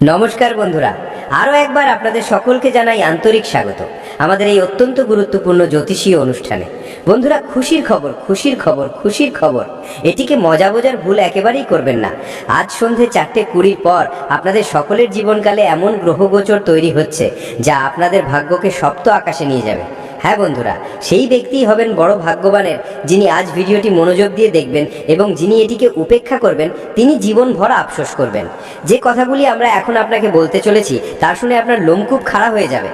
নমস্কার বন্ধুরা, আরও একবার আপনাদের সকলকে জানাই আন্তরিক স্বাগত আমাদের এই অত্যন্ত গুরুত্বপূর্ণ জ্যোতিষীয় অনুষ্ঠানে। বন্ধুরা, খুশির খবর খুশির খবর খুশির খবর। এটিকে মজা বোঝার ভুল একেবারেই করবেন না। আজ সন্ধে চারটে কুড়ির পর আপনাদের সকলের জীবনকালে এমন গ্রহগোচর তৈরি হচ্ছে যা আপনাদের ভাগ্যকে সপ্ত আকাশে নিয়ে যাবে। হ্যাঁ বন্ধুরা, সেই ব্যক্তিই হবেন বড় ভাগ্যবানের, যিনি আজ ভিডিওটি মনোযোগ দিয়ে দেখবেন এবং যিনি এটিকে উপেক্ষা করবেন, তিনি জীবনভর আফসোস করবেন। যে কথাগুলি আমরা এখন আপনাকে বলতে চলেছি, তা শুনে আপনার লোমকূপ খাড়া হয়ে যাবে।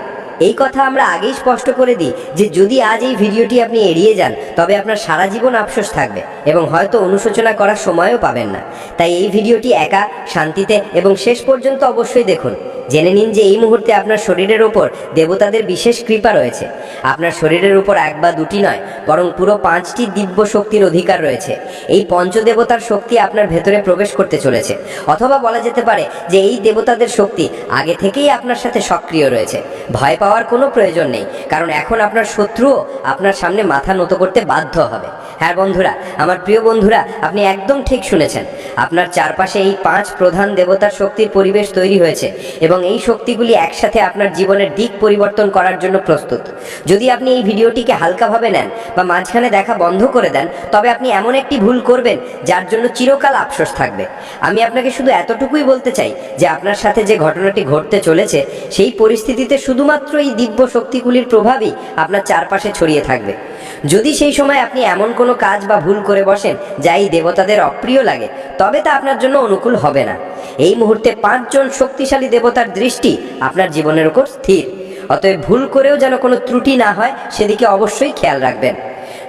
এই কথা আমরা আগেই স্পষ্ট করে দিই যে যদি আজ এই ভিডিওটি আপনি এড়িয়ে যান, তবে আপনার সারা জীবন আফসোস থাকবে এবং হয়তো অনুশোচনা করার সময়ও পাবেন না। তাই এই ভিডিওটি একা, শান্তিতে এবং শেষ পর্যন্ত অবশ্যই দেখুন। জেনে নিন যে এই মুহূর্তে আপনার শরীরের ওপর দেবতাদের বিশেষ কৃপা রয়েছে। আপনার শরীরের উপর এক বা দুটি নয়, বরং পুরো পাঁচটি দিব্য শক্তির অধিকার রয়েছে। এই পঞ্চদেবতার শক্তি আপনার ভেতরে প্রবেশ করতে চলেছে। অথবা বলা যেতে পারে যে এই দেবতাদের শক্তি আগে থেকেই আপনার সাথে সক্রিয় রয়েছে। ভয় পাওয়ার কোনো প্রয়োজন নেই, কারণ এখন আপনার শত্রুও আপনার সামনে মাথা নত করতে বাধ্য হবে। হ্যাঁ বন্ধুরা, আমার প্রিয় বন্ধুরা, আপনি একদম ঠিক শুনেছেন। আপনার চারপাশে এই পাঁচ প্রধান দেবতার শক্তির পরিবেশ তৈরি হয়েছে এবং এই শক্তিগুলি একসাথে আপনার জীবনের দিক পরিবর্তন করার জন্য প্রস্তুত। যদি আপনি এই ভিডিওটিকে হালকাভাবে নেন বা মাঝখানে দেখা বন্ধ করে দেন, তবে আপনি এমন একটি ভুল করবেন যার জন্য চিরকাল আফসোস থাকবে। আমি আপনাকে শুধু এতটুকুই বলতে চাই যে আপনার সাথে যে ঘটনাটি ঘটতে চলেছে, সেই পরিস্থিতিতে শুধুমাত্র এই দিব্য শক্তিগুলির প্রভাবই আপনার চারপাশে ছড়িয়ে থাকবে। যদি সেই সময় আপনি এমন কোনো কাজ বা ভুল করে বসেন যা এই দেবতাদের অপ্রিয় লাগে, তবে তা আপনার জন্য অনুকূল হবে না। এই মুহূর্তে পাঁচজন শক্তিশালী দেবতার দৃষ্টি আপনার জীবনের উপর স্থির। অতএব ভুল করেও যেন কোনো ত্রুটি না হয়, সেদিকে অবশ্যই খেয়াল রাখবেন।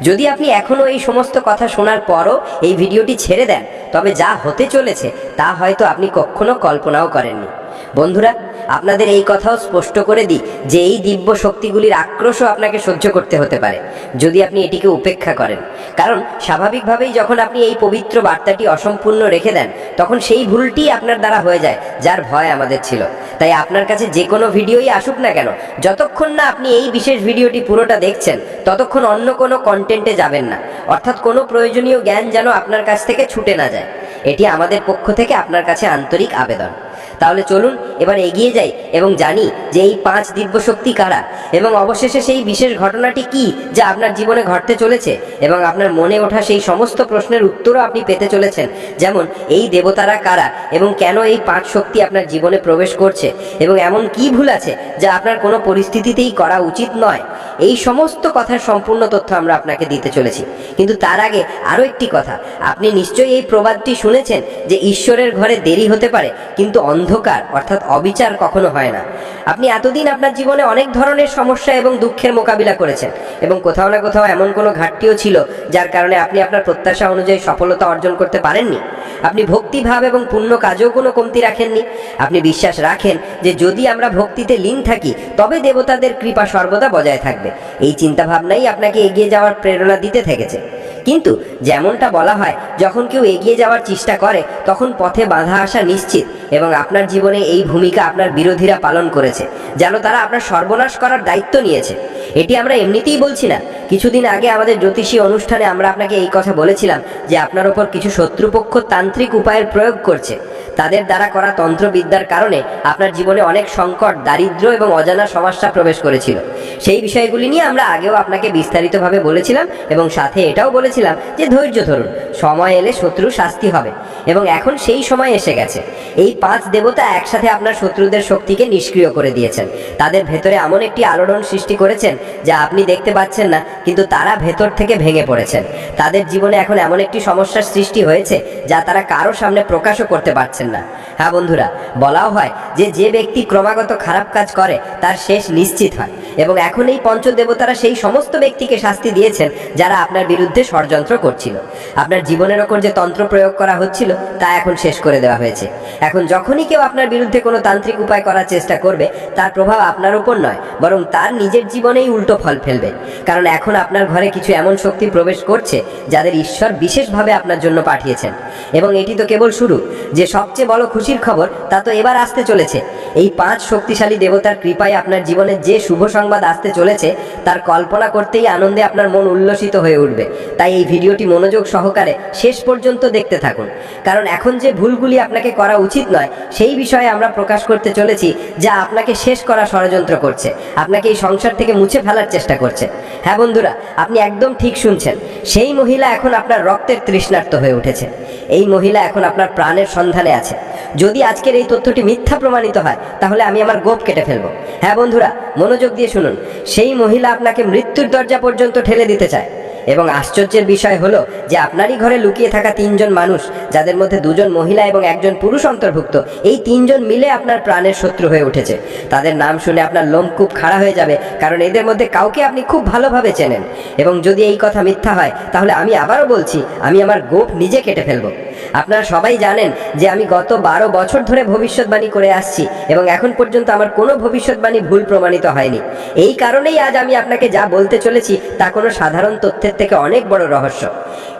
যদি আপনি এখনও এই সমস্ত কথা শোনার পরও এই ভিডিওটি ছেড়ে দেন, তবে যা হতে চলেছে, তা হয়তো আপনি কখনো কল্পনাও করেননি। বন্ধুরা, আপনাদের এই কথাও স্পষ্ট করে দিই যে এই দিব্য শক্তিগুলির আক্রোশও আপনাকে সহ্য করতে হতে পারে, যদি আপনি এটিকে উপেক্ষা করেন। কারণ, স্বাভাবিকভাবেই যখন আপনি এই পবিত্র বার্তাটি অসম্পূর্ণ রেখে দেন, তখন সেই ভুলটি আপনার দ্বারা হয়ে যায়, যার ভয় আমাদের ছিল। তাই আপনার কাছে যে কোনো ভিডিওই আসুক না কেন, যতক্ষণ না আপনি এই বিশেষ ভিডিওটি পুরোটা দেখছেন, ততক্ষণ অন্য কোনো কন্টেন্টে যাবেন না। অর্থাৎ কোনো প্রয়োজনীয় জ্ঞান যেন আপনার কাছ থেকে ছুটে না যায়। এটি আমাদের পক্ষ থেকে আপনার কাছে আন্তরিক আবেদন। তাহলে চলুন, এবার এগিয়ে যাই এবং জানি যে এই পাঁচ দিব্য শক্তি কারা এবং অবশেষে সেই বিশেষ ঘটনাটি কি যা আপনার জীবনে ঘটতে চলেছে এবং আপনার মনে ওঠা সেই সমস্ত প্রশ্নের উত্তরও আপনি পেতে চলেছেন। যেমন, এই দেবতারা কারা এবং কেন এই পাঁচ শক্তি আপনার জীবনে প্রবেশ করছে এবং এমন কি ভুল আছে যা আপনার কোনো পরিস্থিতিতেই করা উচিত নয়? এই সমস্ত কথার সম্পূর্ণ তথ্য আমরা আপনাকে দিতে চলেছি। কিন্তু তার আগে আরও একটি কথা। আপনি নিশ্চয়ই এই প্রবাদটি শুনেছেন যে ঈশ্বরের ঘরে দেরি হতে পারে, কিন্তু অন্ধকার, অর্থাৎ অবিচার কখনো হয় না। আপনি এতদিন আপনার জীবনে অনেক ধরনের সমস্যা এবং দুঃখের মোকাবিলা করেছেন এবং কোথাও না কোথাও এমন কোনো ঘাটতিও ছিল যার কারণে আপনি আপনার প্রত্যাশা অনুযায়ী সফলতা অর্জন করতে পারেননি। আপনি ভক্তিভাব এবং পুণ্য কাজেও কোনো কমতি রাখেননি। আপনি বিশ্বাস রাখেন যে যদি আমরা ভক্তিতে লীন থাকি, তবে দেবতাদের কৃপা সর্বদা বজায় থাকবে। এই চিন্তাভাবনাই আপনাকে এগিয়ে যাওয়ার প্রেরণা দিতে থেকেছে। কিন্তু যেমনটা বলা হয়, যখন কেউ এগিয়ে যাওয়ার চেষ্টা করে, তখন পথে বাধা আসা নিশ্চিত। এবং আপনার জীবনে এই ভূমিকা আপনার বিরোধীরা পালন করেছে, যেন তারা আপনার সর্বনাশ করার দায়িত্ব নিয়েছে। এটি আমরা এমনিতেই বলছি না। কিছুদিন আগে আমাদের জ্যোতিষী অনুষ্ঠানে আমরা আপনাকে এই কথা বলেছিলাম যে আপনার ওপর কিছু শত্রুপক্ষ তান্ত্রিক উপায়ের প্রয়োগ করছে। তাদের দ্বারা করা তন্ত্রবিদ্যার কারণে আপনার জীবনে অনেক সংকট, দারিদ্র এবং অজানা সমস্যা প্রবেশ করেছিল। সেই বিষয়গুলি নিয়ে আমরা আগেও আপনাকে বিস্তারিতভাবে বলেছিলাম এবং সাথে এটাও বলেছিলাম যে ধৈর্য ধরুন, সময় এলে শত্রু শাস্তি হবে। এবং এখন সেই সময় এসে গেছে। এই পাঁচ দেবতা একসাথে আপনার শত্রুদের শক্তিকে নিষ্ক্রিয় করে দিয়েছেন। তাদের ভেতরে এমন একটি আলোড়ন সৃষ্টি করেছেন যা আপনি দেখতে পাচ্ছেন না, কিন্তু তারা ভেতর থেকে ভেঙে পড়েছেন। তাদের জীবনে এখন এমন একটি সমস্যার সৃষ্টি হয়েছে যা তারা কারও সামনে প্রকাশও করতে পারছেন না। হ্যাঁ বন্ধুরা, বলাও হয় যে যে ব্যক্তি ক্রমাগত খারাপ কাজ করে, তার শেষ নিশ্চিত হয়। এবং এখন এই পঞ্চদেবতারা সেই সমস্ত ব্যক্তিকে শাস্তি দিয়েছেন যারা আপনার বিরুদ্ধে ষড়যন্ত্র করছিল। আপনার জীবনের ওপর যে তন্ত্র প্রয়োগ করা হচ্ছিল, তা এখন শেষ করে দেওয়া হয়েছে। এখন যখনই কেউ আপনার বিরুদ্ধে কোনো তান্ত্রিক উপায় করার চেষ্টা করবে, তার প্রভাব আপনার উপর নয়, বরং তার নিজের জীবনেই উল্টো ফল ফেলবে। কারণ এখন আপনার ঘরে কিছু এমন শক্তি প্রবেশ করছে, যাদের ঈশ্বর বিশেষভাবে আপনার জন্য পাঠিয়েছেন। এবং এটি তো কেবল শুরু। যে সবচেয়ে বড় খুশির খবর, তা তো এবার আসতে চলেছে। এই পাঁচ শক্তিশালী দেবতার কৃপায় আপনার জীবনে যে শুভ সংবাদ আসতে চলেছে, তার কল্পনা করতেই আনন্দে আপনার মন উল্লসিত হয়ে উঠবে। তাই এই ভিডিওটি মনোযোগ সহকারে শেষ পর্যন্ত দেখতে থাকুন। কারণ এখন যে ভুলগুলি আপনাকে করা উচিত নয় সেই বিষয়ে আমরা প্রকাশ করতে চলেছি যা আপনাকে শেষ করা ষড়যন্ত্র করছে। আপনাকে এই সংসার থেকে মুছে ফেলার চেষ্টা করছে। হ্যাঁ বন্ধুরা, আপনি একদম ঠিক শুনছেন। সেই মহিলা এখন আপনার রক্তের তৃষ্ণার্ত হয়ে উঠেছে। এই মহিলা এখন আপনার প্রাণের সন্ধানে আছে। যদি আজকের এই তথ্যটি মিথ্যা প্রমাণিত হয়, তাহলে আমি আমার গোপ কেটে ফেলব। হ্যাঁ বন্ধুরা, মনোযোগ দিয়ে শুনুন। সেই মহিলা আপনাকে মৃত্যুর দরজা পর্যন্ত ঠেলে দিতে চায়। এবং আশ্চর্যের বিষয় হলো যে আপনারই ঘরে লুকিয়ে থাকা তিনজন মানুষ, যাদের মধ্যে দুজন মহিলা এবং একজন পুরুষ অন্তর্ভুক্ত, এই তিনজন মিলে আপনার প্রাণের শত্রু হয়ে উঠেছে। তাদের নাম শুনে আপনার লোম খুব খাড়া হয়ে যাবে, কারণ এদের মধ্যে কাউকে আপনি খুব ভালোভাবে চেনেন। এবং যদি এই কথা মিথ্যা হয়, তাহলে আমি আবারও বলছি, আমি আমার গোপ নিজে কেটে ফেলব। আপনারা সবাই জানেন যে আমি গত বারো বছর ধরে ভবিষ্যৎবাণী করে আসছি এবং এখন পর্যন্ত আমার কোনো ভবিষ্যৎবাণী ভুল প্রমাণিত হয়নি। এই কারণেই আজ আমি আপনাকে যা বলতে চলেছি তা কোনো সাধারণ তথ্যের থেকে অনেক বড় রহস্য।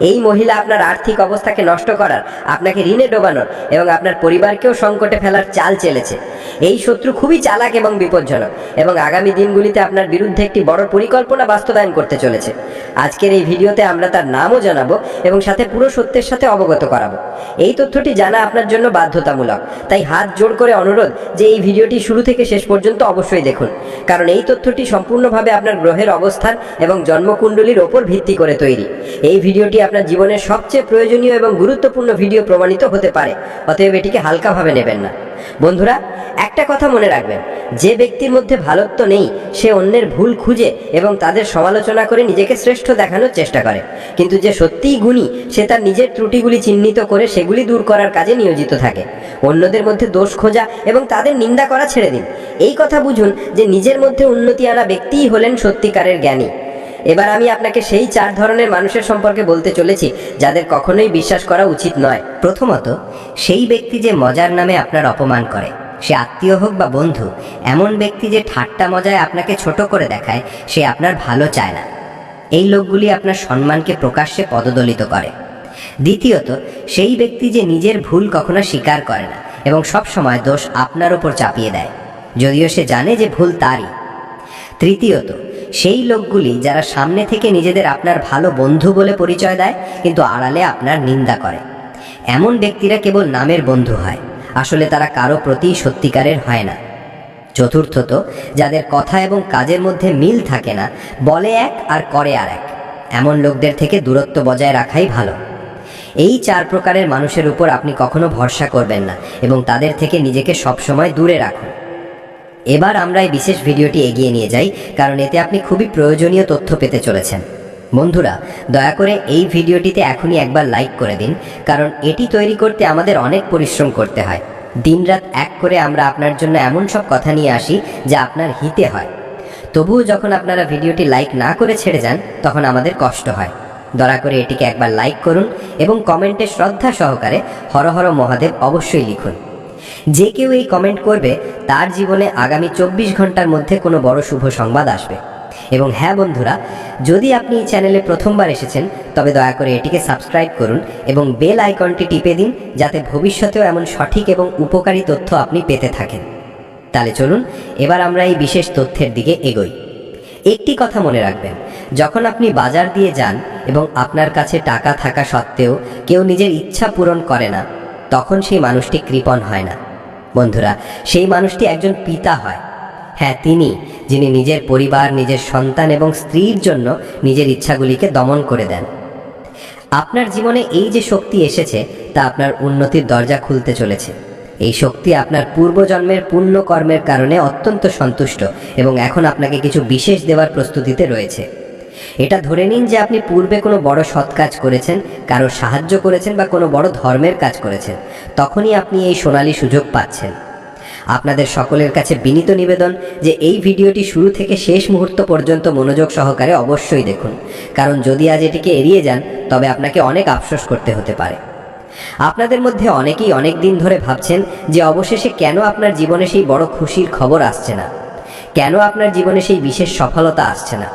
এই মহিলা আপনার আর্থিক অবস্থাকে নষ্ট করার, আপনাকে ঋণে ডোবানোর এবং আপনার পরিবারকেও সংকটে ফেলার চাল চেলেছে। এই শত্রু খুবই চালাক এবং বিপজ্জনক এবং আগামী দিনগুলিতে আপনার বিরুদ্ধে একটি বড় পরিকল্পনা বাস্তবায়ন করতে চলেছে। আজকের এই ভিডিওতে আমরা তার নামও জানাব এবং সাথে পুরো সত্যের সাথে অবগত করাবো। এই তথ্যটি জানা আপনার জন্য বাধ্যতামূলক। তাই হাত জোড় করে অনুরোধ যে এই ভিডিওটি শুরু থেকে শেষ পর্যন্ত অবশ্যই দেখুন। কারণ এই তথ্যটি সম্পূর্ণভাবে আপনার গ্রহের অবস্থান এবং জন্মকুণ্ডলীর ওপর ভিত্তি করে তৈরি। এই ভিডিওটি আপনার জীবনের সবচেয়ে প্রয়োজনীয় এবং গুরুত্বপূর্ণ ভিডিও প্রমাণিত হতে পারে। অতএব এটিকে হালকাভাবে নেবেন না। বন্ধুরা, একটা কথা মনে রাখবেন, যে ব্যক্তির মধ্যে ভালোত্ব নেই, সে অন্যের ভুল খুঁজে এবং তাদের সমালোচনা করে নিজেকে শ্রেষ্ঠ দেখানোর চেষ্টা করে। কিন্তু যে সত্যিই গুণী, সে তার নিজের ত্রুটিগুলি চিহ্নিত করে সেগুলি দূর করার কাজে নিয়োজিত থাকে। অন্যদের মধ্যে দোষ খোঁজা এবং তাদের নিন্দা করা ছেড়ে দিন। এই কথা বুঝুন যে নিজের মধ্যে উন্নতি আনা ব্যক্তিই হলেন সত্যিকারের জ্ঞানী। এবার আমি আপনাকে সেই চার ধরনের মানুষের সম্পর্কে বলতে চলেছি, যাদের কখনোই বিশ্বাস করা উচিত নয়। প্রথমত, সেই ব্যক্তি যে মজার নামে আপনার অপমান করে। সে আত্মীয় হোক বা বন্ধু, এমন ব্যক্তি যে ঠাট্টা মজায় আপনাকে ছোট করে দেখায়, সে আপনার ভালো চায় না। এই লোকগুলি আপনার সম্মানকে প্রকাশ্যে পদদলিত করে। দ্বিতীয়ত, সেই ব্যক্তি যে নিজের ভুল কখনো স্বীকার করে না এবং সব সময় দোষ আপনার ওপর চাপিয়ে দেয়, যদিও সে জানে যে ভুল তারই। তৃতীয়ত সেই লোকগুলি যারা সামনে থেকে নিজেদের আপনার ভালো বন্ধু বলে পরিচয় দেয়, কিন্তু আড়ালে আপনার নিন্দা করে। এমন ব্যক্তিরা কেবল নামের বন্ধু হয়। আসলে তারা কারও প্রতি সত্যিকারের হয় না। চতুর্থত, যাদের কথা এবং কাজের মধ্যে মিল থাকে না, বলে এক আর করে আর এক। এমন লোকদের থেকে দূরত্ব বজায় রাখাই ভালো। এই চার প্রকারের মানুষের উপর আপনি কখনো ভরসা করবেন না এবং তাদের থেকে নিজেকে সবসময় দূরে রাখুন। এবার আমরা এই বিশেষ ভিডিওটি এগিয়ে নিয়ে যাই, কারণ এতে আপনি খুবই প্রয়োজনীয় তথ্য পেতে চলেছেন। বন্ধুরা, দয়া করে এই ভিডিওটিতে এখনই একবার লাইক করে দিন, কারণ এটি তৈরি করতে আমাদের অনেক পরিশ্রম করতে হয়। দিনরাত এক করে আমরা আপনার জন্য এমন সব কথা নিয়ে আসি যা আপনার হিতে হয়। তবুও যখন আপনারা ভিডিওটি লাইক না করে ছেড়ে যান, তখন আমাদের কষ্ট হয়। দয়া করে এটিকে একবার লাইক করুন এবং কমেন্টে শ্রদ্ধা সহকারে হর হর মহাদেব অবশ্যই লিখুন। যে কেউ এই কমেন্ট করবে, তার জীবনে আগামী চব্বিশ ঘণ্টার মধ্যে কোনো বড় শুভ সংবাদ আসবে। এবং হ্যাঁ বন্ধুরা, যদি আপনি এই চ্যানেলে প্রথমবার এসেছেন, তবে দয়া করে এটিকে সাবস্ক্রাইব করুন এবং বেল আইকনটি টিপে দিন, যাতে ভবিষ্যতেও এমন সঠিক এবং উপকারী তথ্য আপনি পেতে থাকেন। তাহলে চলুন, এবার আমরা এই বিশেষ তথ্যের দিকে এগোই। একটি কথা মনে রাখবেন, যখন আপনি বাজার দিয়ে যান এবং আপনার কাছে টাকা থাকা সত্ত্বেও কেউ নিজের ইচ্ছা পূরণ করে না তখন সেই মানুষটি কৃপণ হয় না। বন্ধুরা, সেই মানুষটি একজন পিতা হয়। হ্যাঁ তিনি, যিনি নিজের পরিবার, নিজের সন্তান এবং স্ত্রীর জন্য নিজের ইচ্ছাগুলিকে দমন করে দেন। আপনার জীবনে এই যে শক্তি এসেছে, তা আপনার উন্নতির দরজা খুলতে চলেছে। এই শক্তি আপনার পূর্বজন্মের পুণ্য কর্মের কারণে অত্যন্ত সন্তুষ্ট এবং এখন আপনাকে কিছু বিশেষ দেওয়ার প্রস্তুতিতে রয়েছে। এটা ধরে নিন যে আপনি পূর্বে কোনো বড় সৎ কাজ করেছেন কারও সাহায্য করেছেন বা কোনো বড় ধর্মের কাজ করেছেন, তখনই আপনি এই সোনালী সুযোগ পাচ্ছেন। আপনাদের সকলের কাছে বিনীত নিবেদন যে এই ভিডিওটি শুরু থেকে শেষ মুহূর্ত পর্যন্ত মনোযোগ সহকারে অবশ্যই দেখুন, কারণ যদি আজ এটিকে এড়িয়ে যান, তবে আপনাকে অনেক আফসোস করতে হতে পারে। আপনাদের মধ্যে অনেকেই অনেক দিন ধরে ভাবছেন যে অবশেষে কেন আপনার জীবনে সেই বড় খুশির খবর আসছে না? কেন আপনার জীবনে সেই বিশেষ সফলতা আসছে না?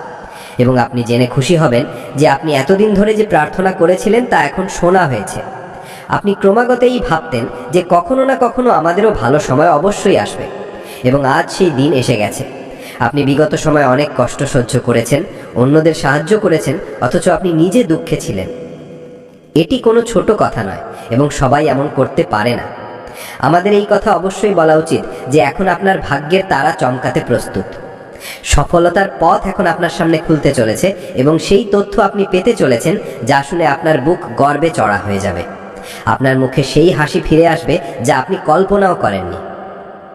এবং আপনি জেনে খুশি হবেন যে আপনি এতদিন ধরে যে প্রার্থনা করেছিলেন তা এখন শোনা হয়েছে। আপনি ক্রমাগত এই ভাবতেন যে কখনো না কখনো আমাদেরও ভালো সময় অবশ্যই আসবে। এবং আজ সেই দিন এসে গেছে। আপনি বিগত সময় অনেক কষ্ট সহ্য করেছেন, অন্যদের সাহায্য করেছেন, অথচ আপনি নিজে দুঃখে ছিলেন। এটি কোনো ছোট কথা নয়, এবং সবাই এমন করতে পারে না। আমাদের এই কথা অবশ্যই বলা উচিত যে এখন আপনার ভাগ্যের তারা চমকাতে প্রস্তুত। সফলতার পথ এখন আপনার সামনে খুলতে চলেছে এবং সেই তথ্য আপনি পেতে চলেছেন, যা শুনে আপনার বুক গর্বে চড়া হয়ে যাবে। আপনার মুখে সেই হাসি ফিরে আসবে, যা আপনি কল্পনাও করেননি।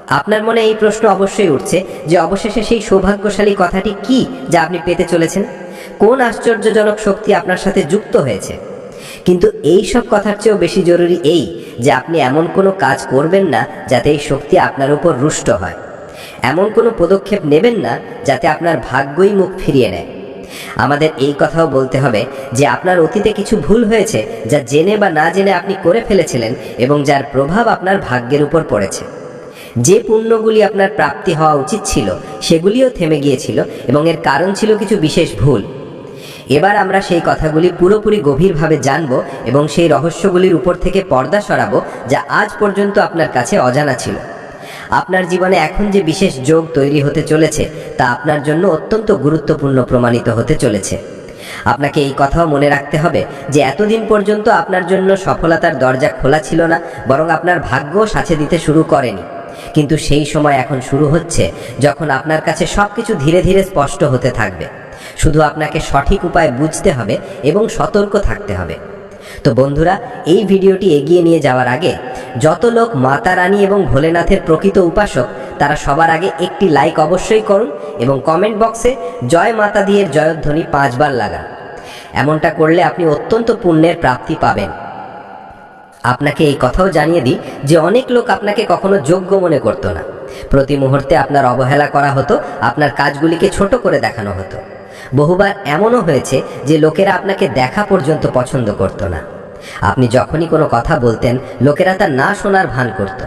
আপনার মনে এই প্রশ্ন অবশ্যই উঠছে যে, অবশেষে সেই সৌভাগ্যশালী কথাটি কি, যা আপনি পেতে চলেছেন? কোন আশ্চর্যজনক শক্তি আপনার সাথে যুক্ত হয়েছে? কিন্তু এই সব কথার চেয়েও বেশি জরুরি এই যে, আপনি এমন কোনো কাজ করবেন না, যাতে এই শক্তি আপনার উপর রুষ্ট হয়। এমন কোনো পদক্ষেপ নেবেন না যাতে আপনার ভাগ্যই মুখ ফিরিয়ে নেয়। আমাদের এই কথাও বলতে হবে যে আপনার অতীতে কিছু ভুল হয়েছে যা জেনে বা না জেনে আপনি করে ফেলেছিলেন এবং যার প্রভাব আপনার ভাগ্যের উপর পড়েছে। যে পুণ্যগুলি আপনার প্রাপ্তি হওয়া উচিত ছিল, সেগুলিও থেমে গিয়েছিল এবং এর কারণ ছিল কিছু বিশেষ ভুল। এবার আমরা সেই কথাগুলি পুরোপুরি গভীরভাবে জানব এবং সেই রহস্যগুলির উপর থেকে পর্দা সরাবো যা আজ পর্যন্ত আপনার কাছে অজানা ছিল। আপনার জীবনে এখন যে বিশেষ যোগ তৈরি হতে চলেছে, তা আপনার জন্য অত্যন্ত গুরুত্বপূর্ণ প্রমাণিত হতে চলেছে। আপনাকে এই কথাও মনে রাখতে হবে যে এতদিন পর্যন্ত আপনার জন্য সফলতার দরজা খোলা ছিল না, বরং আপনার ভাগ্য সাথে দিতে শুরু করেনি। কিন্তু সেই সময় এখন শুরু হচ্ছে, যখন আপনার কাছে সব কিছু ধীরে ধীরে স্পষ্ট হতে থাকবে। শুধু আপনাকে সঠিক উপায় বুঝতে হবে এবং সতর্ক থাকতে হবে। তো বন্ধুরা, এই ভিডিওটি এগিয়ে নিয়ে যাওয়ার আগে, যত লোক মাতা রানী এবং ভোলেনাথের প্রকৃত উপাসক, তারা সবার আগে একটি লাইক অবশ্যই করুন এবং কমেন্ট বক্সে জয় মাতা দিয়ের জয়ধ্বনি পাঁচবার লাগান। এমনটা করলে আপনি অত্যন্ত পুণ্যের প্রাপ্তি পাবেন। আপনাকে এই কথাও জানিয়ে দিই যে অনেক লোক আপনাকে কখনো যোগ্য মনে করতো না। প্রতি মুহূর্তে আপনার অবহেলা করা হতো, আপনার কাজগুলিকে ছোট করে দেখানো হতো। বহুবার এমনও হয়েছে যে লোকেরা আপনাকে দেখা পর্যন্ত পছন্দ করতো না। আপনি যখনই কোনো কথা বলতেন, লোকেরা তা না শোনার ভান করত।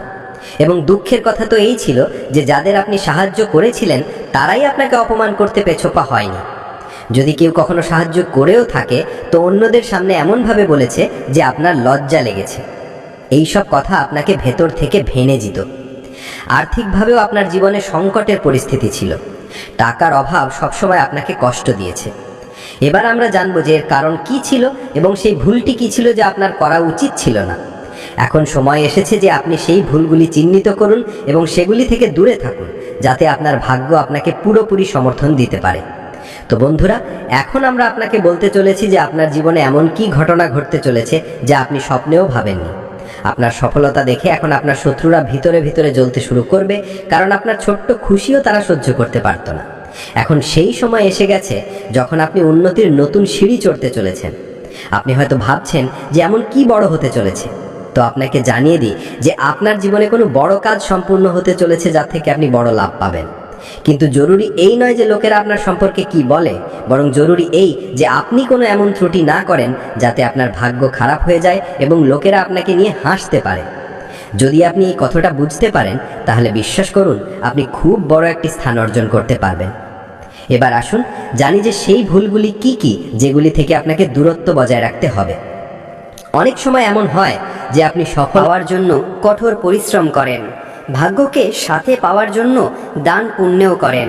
এবং দুঃখের কথা তো এই ছিল যে যাদের আপনি সাহায্য করেছিলেন, তারাই আপনাকে অপমান করতে পেছোপা হয়নি। যদি কেউ কখনো সাহায্য করেও থাকে, তো অন্যদের সামনে এমনভাবে বলেছে যে আপনার লজ্জা লেগেছে। এই সব কথা আপনাকে ভেতর থেকে ভেনে যেত আর্থিকভাবেও আপনার জীবনে সংকটের পরিস্থিতি ছিল। টাকার অভাব সবসময় আপনাকে কষ্ট দিয়েছে। এবার আমরা জানব যে এর কারণ কি ছিল এবং সেই ভুলটি কি ছিল যে আপনার করা উচিত ছিল না। এখন সময় এসেছে যে আপনি সেই ভুলগুলি চিহ্নিত করুন এবং সেগুলি থেকে দূরে থাকুন, যাতে আপনার ভাগ্য আপনাকে পুরোপুরি সমর্থন দিতে পারে। তো বন্ধুরা, এখন আমরা আপনাকে বলতে চলেছি যে আপনার জীবনে এমন কি ঘটনা ঘটতে চলেছে যা আপনি স্বপ্নেও ভাবেননি। আপনার সফলতা দেখে এখন আপনার শত্রুরা ভিতরে ভিতরে জ্বলতে শুরু করবে, কারণ আপনার ছোট্ট খুশিও তারা সহ্য করতে পারত না। এখন সেই সময় এসে গেছে যখন আপনি উন্নতির নতুন সিঁড়ি চড়তে চলেছেন। আপনি হয়তো ভাবছেন যে এমন কি বড় হতে চলেছে। তো আপনাকে জানিয়ে দিই যে আপনার জীবনে কোনো বড় কাজ সম্পূর্ণ হতে চলেছে যার থেকে আপনি বড় লাভ পাবেন। কিন্তু জরুরি এই নয় যে লোকেরা আপনার সম্পর্কে কি বলে, বরং জরুরি এই যে আপনি কোনো এমন ত্রুটি না করেন যাতে আপনার ভাগ্য খারাপ হয়ে যায় এবং লোকেরা আপনাকে নিয়ে হাসতে পারে। যদি আপনি এই কথাটা বুঝতে পারেন, তাহলে বিশ্বাস করুন, আপনি খুব বড় একটি স্থান অর্জন করতে পারবেন। এবার আসুন, জানি যে সেই ভুলগুলি কি কি, যেগুলি থেকে আপনাকে দূরত্ব বজায় রাখতে হবে। অনেক সময় এমন হয় যে আপনি সফল হওয়ার জন্য কঠোর পরিশ্রম করেন, ভাগ্যকে সাথে পাওয়ার জন্য দান পুণ্যও করেন।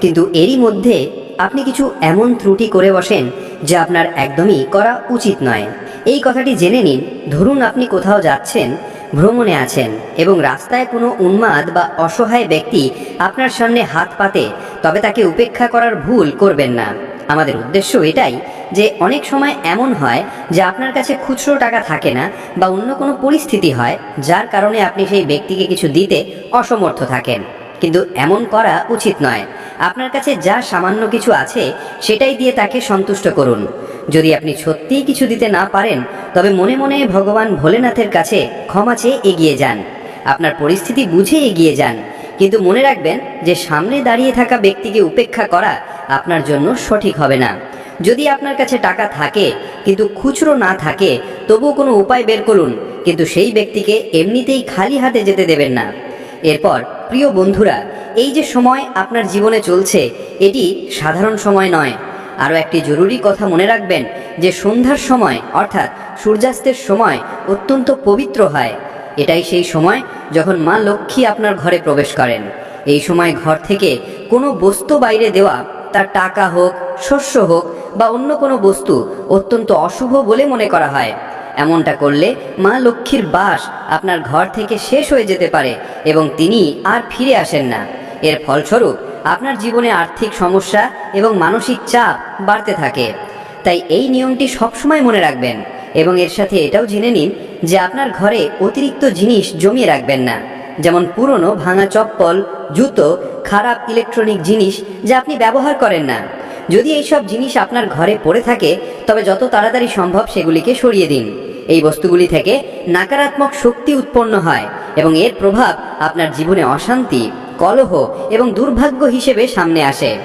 কিন্তু এরই মধ্যে আপনি কিছু এমন ত্রুটি করে বসেন যা আপনার একদমই করা উচিত নয়। এই কথাটি জেনে নিন, ধরুন আপনি কোথাও যাচ্ছেন, ভ্রমণে আছেন এবং রাস্তায় কোনো উন্মাদ বা অসহায় ব্যক্তি আপনার সামনে হাত পাতে, তবে তাকে উপেক্ষা করার ভুল করবেন না। আমাদের উদ্দেশ্য এটাই যে অনেক সময় এমন হয় যে আপনার কাছে খুচরো টাকা থাকে না বা অন্য কোনো পরিস্থিতি হয়, যার কারণে আপনি সেই ব্যক্তিকে কিছু দিতে অসমর্থ থাকেন। কিন্তু এমন করা উচিত নয়। আপনার কাছে যা সামান্য কিছু আছে, সেটাই দিয়ে তাকে সন্তুষ্ট করুন। যদি আপনি সত্যিই কিছু দিতে না পারেন, তবে মনে মনে ভগবান ভোলেনাথের কাছে ক্ষমা চেয়ে এগিয়ে যান। আপনার পরিস্থিতি বুঝে এগিয়ে যান। কিন্তু মনে রাখবেন যে সামনে দাঁড়িয়ে থাকা ব্যক্তিকে উপেক্ষা করা আপনার জন্য সঠিক হবে না। যদি আপনার কাছে টাকা থাকে, কিন্তু খুচরো না থাকে, তবুও কোনো উপায় বের করুন, কিন্তু সেই ব্যক্তিকে এমনিতেই খালি হাতে যেতে দেবেন না। এরপর, প্রিয় বন্ধুরা, এই যে সময় আপনার জীবনে চলছে, এটি সাধারণ সময় নয়। আরও একটি জরুরি কথা মনে রাখবেন যে সন্ধ্যার সময়, অর্থাৎ সূর্যাস্তের সময়, অত্যন্ত পবিত্র হয়। এটাই সেই সময় যখন মা লক্ষ্মী আপনার ঘরে প্রবেশ করেন। এই সময় ঘর থেকে কোনো বস্তু বাইরে দেওয়া, তার টাকা হোক, শস্য হোক বা অন্য কোনো বস্তু অত্যন্ত অশুভ বলে মনে করা হয়। এমনটা করলে মা লক্ষ্মীর বাস আপনার ঘর থেকে শেষ হয়ে যেতে পারে এবং তিনি আর ফিরে আসেন না। এর ফলস্বরূপ আপনার জীবনে আর্থিক সমস্যা এবং মানসিক চাপ বাড়তে থাকে। তাই এই নিয়মটি সবসময় মনে রাখবেন। এবং এর সাথে এটাও জেনে নিন যে আপনার ঘরে অতিরিক্ত জিনিস জমিয়ে রাখবেন না। যেমন পুরনো ভাঙা চপ্পল, জুতো, খারাপ ইলেকট্রনিক জিনিস যা আপনি ব্যবহার করেন না। যদি এইসব জিনিস আপনার ঘরে পড়ে থাকে, তবে যত তাড়াতাড়ি সম্ভব সেগুলিকে সরিয়ে দিন। এই বস্তুগুলি থেকে নাকারাত্মক শক্তি উৎপন্ন হয় এবং এর প্রভাব আপনার জীবনে অশান্তি, কলহ এবং দুর্ভাগ্য হিসেবে সামনে আসে।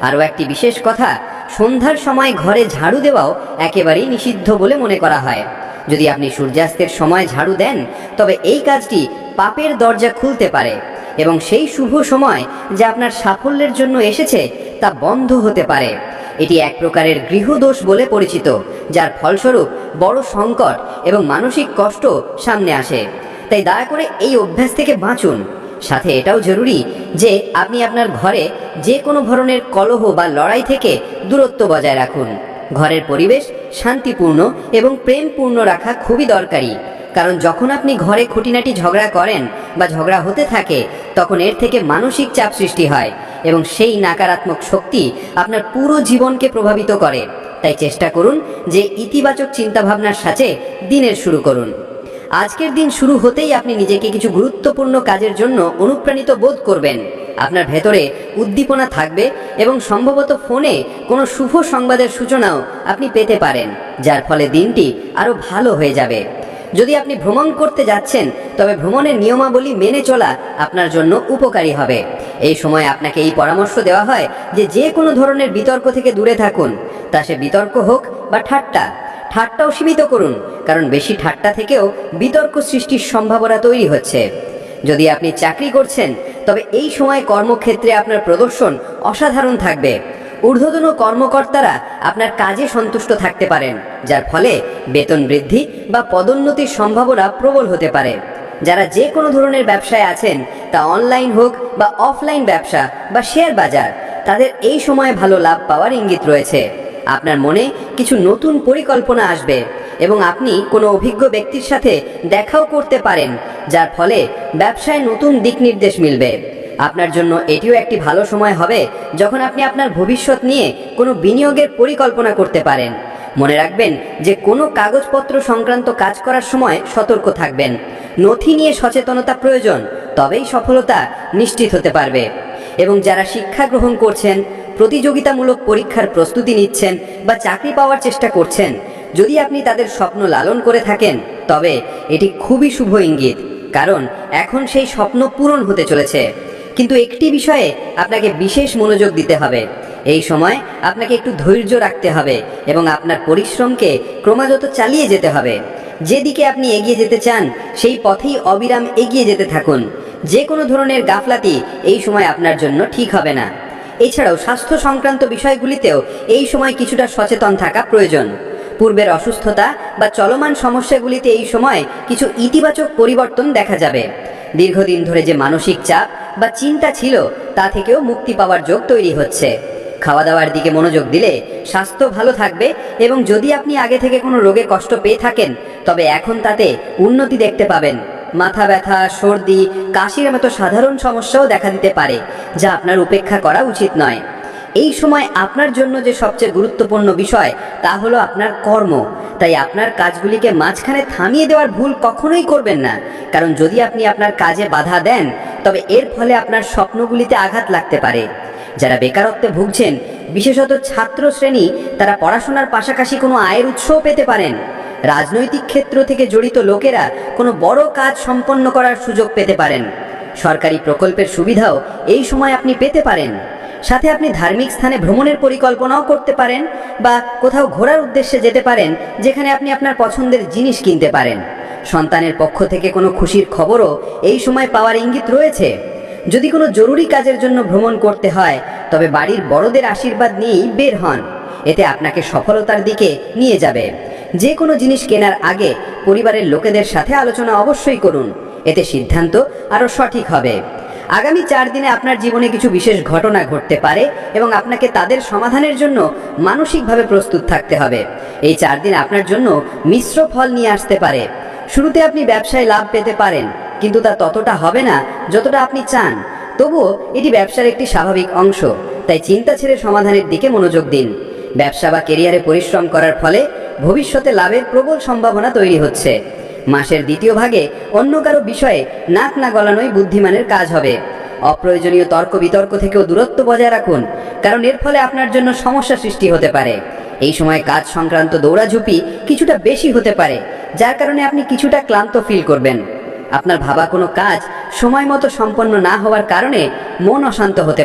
আরও একটি বিশেষ কথা সন্ধ্যার সময় ঘরে ঝাড়ু দেওয়াও একেবারেই নিষিদ্ধ বলে মনে করা হয়। যদি আপনি সূর্যাস্তের সময় ঝাড়ু দেন, তবে এই কাজটি পাপের দরজা খুলতে পারে এবং সেই শুভ সময় যা আপনার সাফল্যের জন্য এসেছে তা বন্ধ হতে পারে। এটি এক প্রকারের গৃহদোষ বলে পরিচিত, যার ফলস্বরূপ বড় সংকট এবং মানসিক কষ্ট সামনে আসে। তাই দয়া করে এই অভ্যাস থেকে বাঁচুন। সাথে এটাও জরুরি যে আপনি আপনার ঘরে যে কোনো ধরনের কলহ বা লড়াই থেকে দূরত্ব বজায় রাখুন। ঘরের পরিবেশ শান্তিপূর্ণ এবং প্রেমপূর্ণ রাখা খুবই দরকারি। কারণ যখন আপনি ঘরে খুঁটিনাটি ঝগড়া করেন বা ঝগড়া হতে থাকে, তখন এর থেকে মানসিক চাপ সৃষ্টি হয় এবং সেই নাকারাত্মক শক্তি আপনার পুরো জীবনকে প্রভাবিত করে। তাই চেষ্টা করুন যে ইতিবাচক চিন্তাভাবনার সাথে দিনের শুরু করুন। আজকের দিন শুরু হতেই আপনি নিজেকে কিছু গুরুত্বপূর্ণ কাজের জন্য অনুপ্রাণিত বোধ করবেন। আপনার ভেতরে উদ্দীপনা থাকবে এবং সম্ভবত ফোনে কোনো শুভ সংবাদের সূচনাও আপনি পেতে পারেন, যার ফলে দিনটি আরও ভালো হয়ে যাবে। যদি আপনি ভ্রমণ করতে যাচ্ছেন, তবে ভ্রমণের নিয়মাবলী মেনে চলা আপনার জন্য উপকারী হবে। এই সময় আপনাকে এই পরামর্শ দেওয়া হয় যে যে কোনো ধরনের বিতর্ক থেকে দূরে থাকুন, তা সে বিতর্ক হোক বা ঠাট্টা। ঠাট্টাও সীমিত করুন, কারণ বেশি ঠাট্টা থেকেও বিতর্ক সৃষ্টির সম্ভাবনা তৈরি হচ্ছে। যদি আপনি চাকরি করছেন, তবে এই সময় কর্মক্ষেত্রে আপনার প্রদর্শন অসাধারণ থাকবে। ঊর্ধ্বতন কর্মকর্তারা আপনার কাজে সন্তুষ্ট থাকতে পারেন, যার ফলে বেতন বৃদ্ধি বা পদোন্নতির সম্ভাবনা প্রবল হতে পারে। যারা যে কোনো ধরনের ব্যবসায় আছেন, তা অনলাইন হোক বা অফলাইন ব্যবসা বা শেয়ার বাজার, তাদের এই সময় ভালো লাভ পাওয়ার ইঙ্গিত রয়েছে। আপনার মনে কিছু নতুন পরিকল্পনা আসবে এবং আপনি কোনো অভিজ্ঞ ব্যক্তির সাথে দেখাও করতে পারেন, যার ফলে ব্যবসায় নতুন দিক নির্দেশ মিলবে। আপনার জন্য এটিও একটি ভালো সময় হবে যখন আপনি আপনার ভবিষ্যৎ নিয়ে কোনো বিনিয়োগের পরিকল্পনা করতে পারেন। মনে রাখবেন যে কোনো কাগজপত্র সংক্রান্ত কাজ করার সময় সতর্ক থাকবেন। নথি নিয়ে সচেতনতা প্রয়োজন, তবেই সফলতা নিশ্চিত হতে পারবে। এবং যারা শিক্ষা গ্রহণ করছেন প্রতিযোগিতামূলক পরীক্ষার প্রস্তুতি নিচ্ছেন বা চাকরি পাওয়ার চেষ্টা করছেন। যদি আপনি তাদের স্বপ্ন লালন করে থাকেন, তবে এটি খুবই শুভ ইঙ্গিত, কারণ এখন সেই স্বপ্ন পূরণ হতে চলেছে। কিন্তু একটি বিষয়ে আপনাকে বিশেষ মনোযোগ দিতে হবে। এই সময় আপনাকে একটু ধৈর্য রাখতে হবে এবং আপনার পরিশ্রমকে ক্রমাগত চালিয়ে যেতে হবে। যেদিকে আপনি এগিয়ে যেতে চান, সেই পথেই অবিরাম এগিয়ে যেতে থাকুন। যে কোনো ধরনের গাফলাতি এই সময় আপনার জন্য ঠিক হবে না। এছাড়াও স্বাস্থ্য সংক্রান্ত বিষয়গুলিতেও এই সময় কিছুটা সচেতন থাকা প্রয়োজন। পূর্বের অসুস্থতা বা চলমান সমস্যাগুলিতে এই সময় কিছু ইতিবাচক পরিবর্তন দেখা যাবে। দীর্ঘদিন ধরে যে মানসিক চাপ বা চিন্তা ছিল, তা থেকেও মুক্তি পাওয়ার যোগ তৈরি হচ্ছে। খাওয়া দাওয়ার দিকে মনোযোগ দিলে স্বাস্থ্য ভালো থাকবে এবং যদি আপনি আগে থেকে কোনো রোগে কষ্ট পেয়ে থাকেন, তবে এখন তাতে উন্নতি দেখতে পাবেন। মাথা ব্যথা, সর্দি, কাশির মতো সাধারণ সমস্যাও দেখা দিতে পারে, যা আপনার উপেক্ষা করা উচিত নয়। এই সময় আপনার জন্য যে সবচেয়ে গুরুত্বপূর্ণ বিষয়, তা হলো আপনার কর্ম। তাই আপনার কাজগুলিকে মাঝখানে থামিয়ে দেওয়ার ভুল কখনোই করবেন না। কারণ যদি আপনি আপনার কাজে বাধা দেন, তবে এর ফলে আপনার স্বপ্নগুলিতে আঘাত লাগতে পারে। যারা বেকারত্বে ভুগছেন, বিশেষত ছাত্র শ্রেণি তারা পড়াশোনার পাশাপাশি কোনো আয়ের উৎসও পেতে পারেন। রাজনৈতিক ক্ষেত্র থেকে জড়িত লোকেরা কোনো বড় কাজ সম্পন্ন করার সুযোগ পেতে পারেন। সরকারি প্রকল্পের সুবিধাও এই সময় আপনি পেতে পারেন। সাথে আপনি ধার্মিক স্থানে ভ্রমণের পরিকল্পনাও করতে পারেন বা কোথাও ঘোরার উদ্দেশ্যে যেতে পারেন, যেখানে আপনি আপনার পছন্দের জিনিস কিনতে পারেন। সন্তানের পক্ষ থেকে কোনো খুশির খবরও এই সময় পাওয়ার ইঙ্গিত রয়েছে। যদি কোনো জরুরি কাজের জন্য ভ্রমণ করতে হয়, তবে বাড়ির বড়দের আশীর্বাদ নিয়েই বের হন। এতে আপনাকে সফলতার দিকে নিয়ে যাবে। যে কোনো জিনিস কেনার আগে পরিবারের লোকেদের সাথে আলোচনা অবশ্যই করুন। এতে সিদ্ধান্ত আরও সঠিক হবে। আগামী চার দিনে আপনার জীবনে কিছু বিশেষ ঘটনা ঘটতে পারে এবং আপনাকে তাদের সমাধানের জন্য মানসিকভাবে প্রস্তুত থাকতে হবে। এই চার দিন আপনার জন্য মিশ্র ফল নিয়ে আসতে পারে। শুরুতে আপনি ব্যবসায় লাভ পেতে পারেন, কিন্তু তা ততটা হবে না যতটা আপনি চান। তবুও এটি ব্যবসার একটি স্বাভাবিক অংশ, তাই চিন্তা ছেড়ে সমাধানের দিকে মনোযোগ দিন। ব্যবসা বা কেরিয়ারে পরিশ্রম করার ফলে ভবিষ্যতে লাভের প্রবল সম্ভাবনা তৈরি হচ্ছে। মাসের দ্বিতীয় ভাগে অন্য কারও বিষয়ে নাক না গলানোই বুদ্ধিমানের কাজ হবে। অপ্রয়োজনীয় তর্ক বিতর্ক থেকেও দূরত্ব বজায় রাখুন, কারণ এর ফলে আপনার জন্য সমস্যা সৃষ্টি হতে পারে। এই সময় কাজ সংক্রান্ত দৌড়াঝুপি কিছুটা বেশি হতে পারে, যার কারণে আপনি কিছুটা ক্লান্ত ফিল করবেন। আপনার ভাবা কোনো কাজ সময় মতো সম্পন্ন না হওয়ার কারণে মন অশান্ত হতে